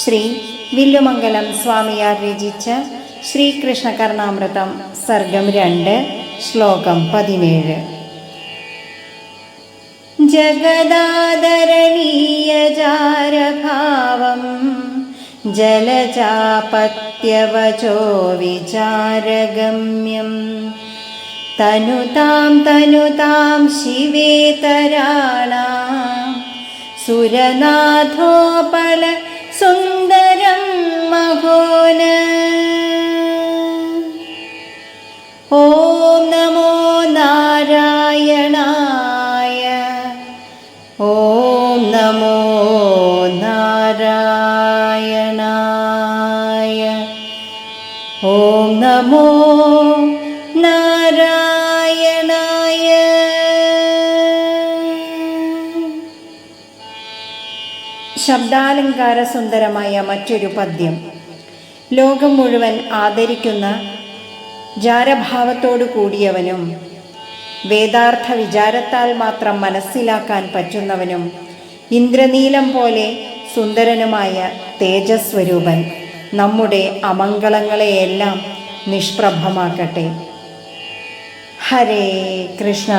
ശ്രീ വില്ലുമംഗലം സ്വാമിയാർ രചിച്ച ശ്രീകൃഷ്ണ കർണാമൃതം സർഗം രണ്ട് ശ്ലോകം പതിനേഴ്. ജഗദാദരണീയജാരഭാവം ജലജാപത്യവചോ വിചാരഗമ്യം. തനുതാം തനുതാം ശിവേതരാണ സുരനാഥോപല ഓം നമോ നാരായണായ. ഓം നമോ നാരായണായ. ശബ്ദാലങ്കാര സുന്ദരമായ മറ്റൊരു പദ്യം. ലോകം മുഴുവൻ ആദരിക്കുന്ന ജാരഭാവത്തോടു കൂടിയവനും വേദാർത്ഥ വിചാരത്താൽ മാത്രം മനസ്സിലാക്കാൻ പറ്റുന്നവനും ഇന്ദ്രനീലം പോലെ സുന്ദരനുമായ തേജസ്വരൂപൻ നമ്മുടെ അമംഗളങ്ങളെയെല്ലാം നിഷ്പ്രഭമാക്കട്ടെ. ഹരേ കൃഷ്ണ.